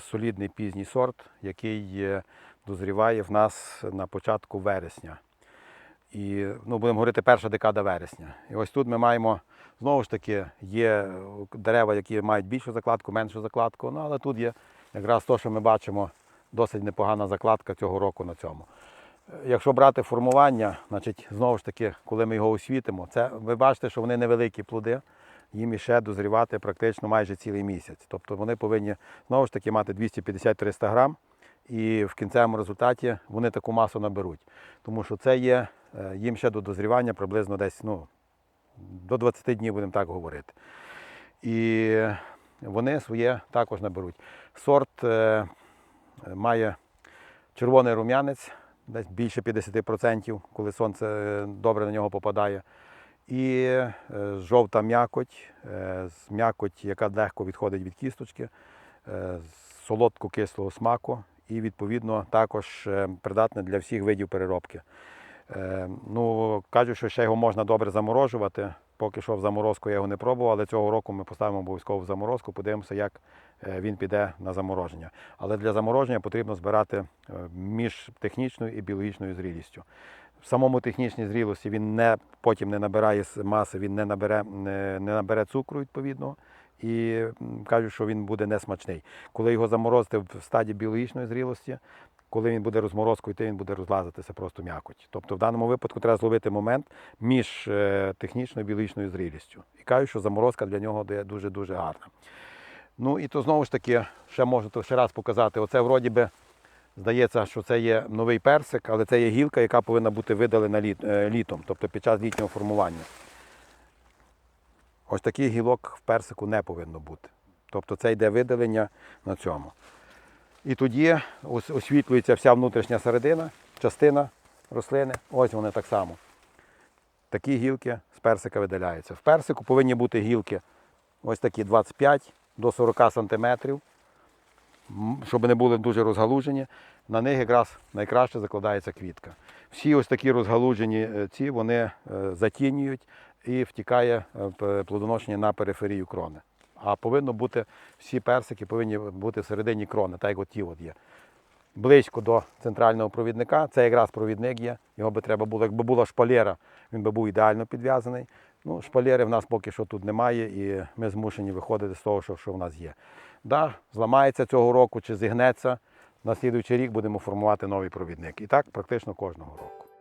Солідний пізній сорт, який е, дозріває в нас на початку вересня. І ну, будемо говорити перша декада вересня. І ось тут ми маємо знову ж таки є дерева, які мають більшу закладку, меншу закладку. Ну але тут є якраз те, що ми бачимо, досить непогана закладка цього року на цьому. Якщо брати формування, значить, знову ж таки, коли ми його освітимо, це ви бачите, що вони невеликі плоди, їм іще дозрівати практично майже цілий місяць. Тобто вони повинні знову ж таки мати 250-300 грам, і в кінцевому результаті вони таку масу наберуть. Тому що це є е, їм ще до дозрівання приблизно десь ну, до 20 днів, будемо так говорити. І вони своє також наберуть. Сорт е, має червоний рум'янець, десь більше 50%, коли сонце е, добре на нього попадає. І е, жовта м'якоть, е, м'якоть, яка легко відходить від кісточки, з солодко-кислого смаку і, відповідно, також придатне для всіх видів переробки. Ну, кажуть, що ще його можна добре заморожувати. Поки що в заморозку я його не пробував, але цього року ми поставимо обов'язково в заморозку, подивимося, як е, він піде на замороження. Але для замороження потрібно збирати е, між технічною і біологічною зрілістю. В самому технічній зрілості він не, потім не набирає маси, він не набере, не, не набере цукру відповідно. І кажуть, що він буде несмачний. Коли його заморозити в стадії біологічної зрілості, коли він буде розморозкою, йти, він буде розлазитися просто м'якоть. Тобто в даному випадку треба зловити момент між е, технічною і біологічною зрілістю. І кажуть, що заморозка для нього дуже-дуже гарна. Ну і то знову ж таки, ще можу то ще раз показати. Оце вроді би здається, що це є новий персик, але це є гілка, яка повинна бути видалена е, літом, тобто під час літнього формування. Ось таких гілок в персику не повинно бути. Тобто це йде видалення на цьому. І тоді освітлюється вся внутрішня середина, частина рослини. Ось вони так само. Такі гілки з персика видаляються. В персику повинні бути гілки ось такі 25 до 40 сантиметрів, м, щоб не були дуже розгалужені. На них якраз найкраще закладається квітка. Всі ось такі розгалужені е, ці вони е, затінюють і втікає е, плодоношення на периферію крони. А повинно бути, всі персики повинні бути всередині крони, так як от ті от є. Близько до центрального провідника. Це якраз провідник є. Його би треба було, якби була шпалера, він би був ідеально підв'язаний. Ну, шпалери в нас поки що тут немає, і ми змушені виходити з того, що, що в нас є. Да, зламається цього року чи зігнеться. На слідуючий рік будемо формувати новий провідник. І так практично кожного року.